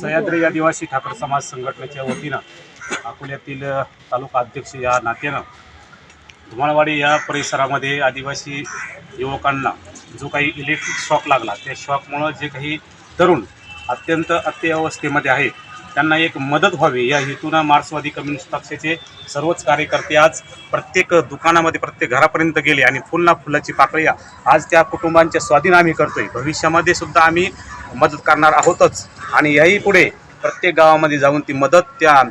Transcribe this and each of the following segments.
सह्याद्री आदिवासी ठाकर समाज संघटनेच्या वतीनं अकोल्यातील तालुका अध्यक्ष या नात्यानं धुमाळवाडी या परिसरामध्ये आदिवासी युवकांना जो काही इलेक्ट्रिक शॉक लागला त्या शॉकमुळं जे काही तरुण अत्यंत अत्यवस्थेमध्ये आहेत त्यांना एक मदत व्हावी. या हेतूनं मार्क्सवादी कम्युनिस्ट पक्षाचे सर्वच कार्यकर्ते आज प्रत्येक दुकानामध्ये प्रत्येक घरापर्यंत गेले आणि फुलना फुलाची पाकळ्या आज त्या कुटुंबांच्या स्वाधीन आम्ही करतोय. भविष्यामध्ये सुद्धा आम्ही मदत करणार आहोतच. आणि याही पुढे प्रत्येक गावामध्ये जाऊन ती मदत त्या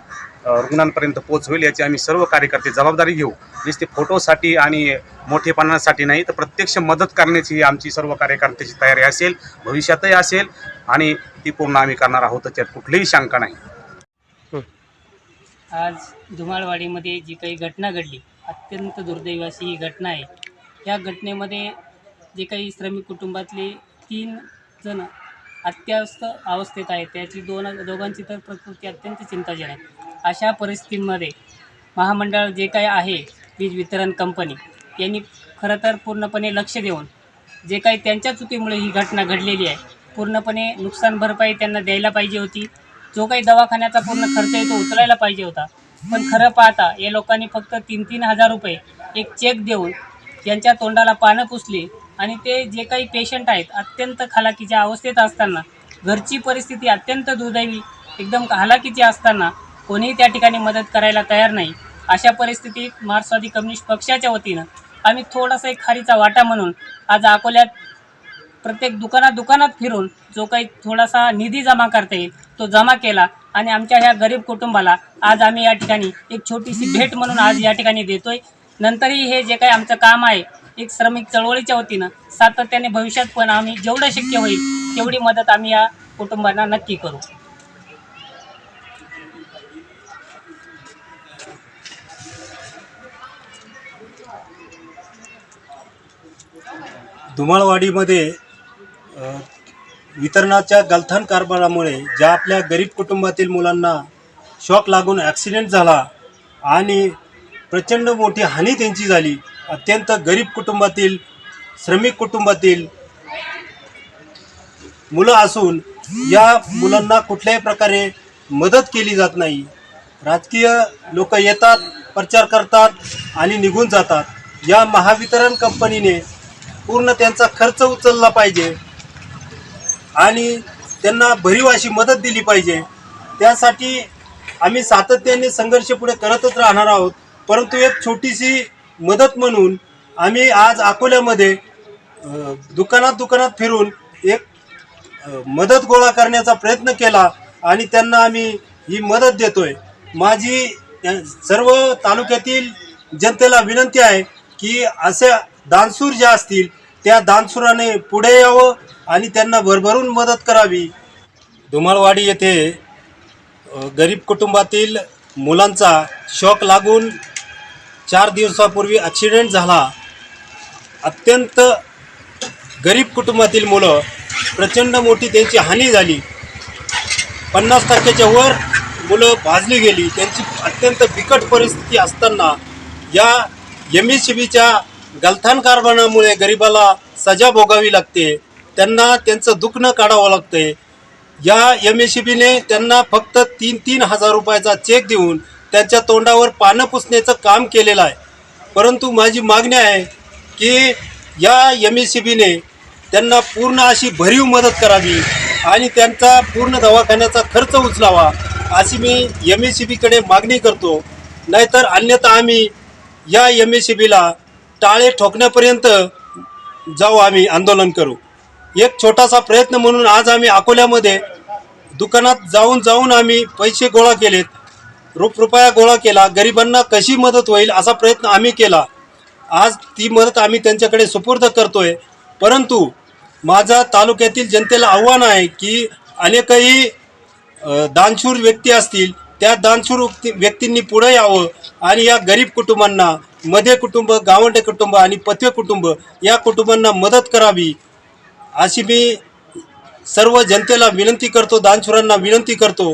रुग्णांपर्यंत पोहोचवेल याची आम्ही सर्व कार्यकर्ते जबाबदारी घेऊ. नुसते फोटोसाठी आणि मोठेपणासाठी नाही तर प्रत्यक्ष मदत करण्याची ही आमची सर्व कार्यकर्त्याची तयारी असेल भविष्यातही असेल आणि ती पूर्ण आम्ही करणार आहोत त्यात कुठलीही शंका नाही. आज धुमाळवाडीमध्ये जी काही घटना घडली अत्यंत दुर्दैवी अशी ही घटना आहे. या घटनेमध्ये जे काही श्रमिक कुटुंबातले तीन जण अत्यवस्थ अवस्थेत आहे. त्याची दोन दोघांची तर प्रकृती अत्यंत चिंताजनक आहे. अशा परिस्थितीमध्ये महामंडळ जे काही आहे वीज वितरण कंपनी यांनी खरं तर पूर्णपणे लक्ष देऊन जे काही त्यांच्या चुकीमुळे ही घटना घडलेली आहे पूर्णपणे नुकसान भरपाई त्यांना द्यायला पाहिजे होती. जो काही दवाखान्याचा पूर्ण खर्च आहे तो उचलायला पाहिजे होता. पण खरं पाहता या लोकांनी फक्त तीन तीन हजार रुपये एक चेक देऊन ज्यांच्या तोंडाला पानं पुसली आणि ते जे काही पेशंट आहेत अत्यंत खालाकीच्या अवस्थेत असताना घरची परिस्थिती अत्यंत दुर्दैवी एकदम हालाकीची असताना कोणीही त्या ठिकाणी मदत करायला तयार नाही. अशा परिस्थितीत मार्क्सवादी कम्युनिस्ट पक्षाच्या वतीनं आम्ही थोडासा एक खारीचा वाटा म्हणून आज अकोल्यात प्रत्येक दुकानात दुकानात फिरून जो काही थोडासा निधी जमा करता येईल तो जमा केला आणि आमच्या ह्या गरीब कुटुंबाला आज आम्ही या ठिकाणी एक छोटीशी भेट म्हणून आज या ठिकाणी देतोय. नंतरही हे जे काही आमचं काम आहे एक श्रमिक चळवळीच्या वतीनं सातत्याने भविष्यात पण आम्ही जेवढं शक्य होईल तेवढी मदत आम्ही या कुटुंबांना नक्की करू. धुमाळवाडीमध्ये वितरणाच्या गलथान कारभारामुळे ज्या आपल्या गरीब कुटुंबातील मुलांना शॉक लागून ॲक्सिडेंट झाला आणि प्रचंड मोठी हानी त्यांची झाली. अत्यंत गरीब कुटुंबातील श्रमिक कुटुंबातील मुलं असून या मुलांना कुठल्याही प्रकारे मदत केली जात नाही. राजकीय लोक येतात प्रचार करतात आणि निघून जातात. या महावितरण कंपनीने पूर्ण त्यांचा खर्च उचलला पाहिजे आणि त्यांना भरीव अशी मदत दिली पाहिजे. त्यासाठी आम्ही सातत्याने संघर्ष पुढे करतच राहणार आहोत. परंतु एक छोटीशी मदत म्हणून आम्ही आज अकोल्यामध्ये दुकानात दुकानात फिरून एक मदत गोळा करण्याचा प्रयत्न केला आणि त्यांना आम्ही ही मदत देतोय. माझी सर्व तालुक्यातील जनतेला विनंती आहे की असे दानसूर ज्या असतील त्या दानसुराने पुढे यावं आणि त्यांना भरभरून मदत करावी. धुमाळवाडी येथे गरीब कुटुंबातील मुलांचा शॉक लागून चार दिवसापूर्वी ॲक्सिडेंट झाला. अत्यंत गरीब कुटुंबातील मुलं प्रचंड मोठी त्यांची हानी झाली. पन्नास टक्क्याच्या वर मुलं भाजली गेली. त्यांची अत्यंत बिकट परिस्थिती असताना या एम एस सी बीच्या गलथान कारभारामुळे गरिबाला सजा भोगावी लागते. त्यांना त्यांचं दुखणं काढावं लागते या एम एस सी बीने त्यांना फक्त तीन तीन हजार रुपयाचा चेक देऊन त्यांच्या तोंडावर पानं पुसण्याचं काम केलेलं आहे. परंतु माझी मागणी आहे की या एम एस सी बीने त्यांना पूर्ण अशी भरीव मदत करावी आणि त्यांचा पूर्ण दवाखान्याचा खर्च उचलावा अशी मी एम एस सी बीकडे मागणी करतो. नाहीतर अन्यथा आम्ही या एम एस सी बीला टाळे ठोकण्यापर्यंत जाऊ आम्ही आंदोलन करू. एक छोटासा प्रयत्न म्हणून आज आम्ही अकोल्यामध्ये दुकानात जाऊन जाऊन आम्ही पैसे गोळा केलेत. रुप रुपया गोळा केला. गरिबांना कशी मदत होईल असा प्रयत्न आम्ही केला. आज ती मदत आम्ही त्यांच्याकडे सुपूर्द करतोय. परंतु माझा तालुक्यातील जनतेला आव्हान आहे की अनेकही दानशूर व्यक्ती असतील त्या दानशूर व्यक्तींनी पुढे यावं आणि या गरीब कुटुंबांना मध्ये कुटुंब गावंडे कुटुंब आणि पथवे कुटुंब या कुटुंबांना मदत करावी अशी मी सर्व जनतेला विनंती करतो दानशुरांना विनंती करतो.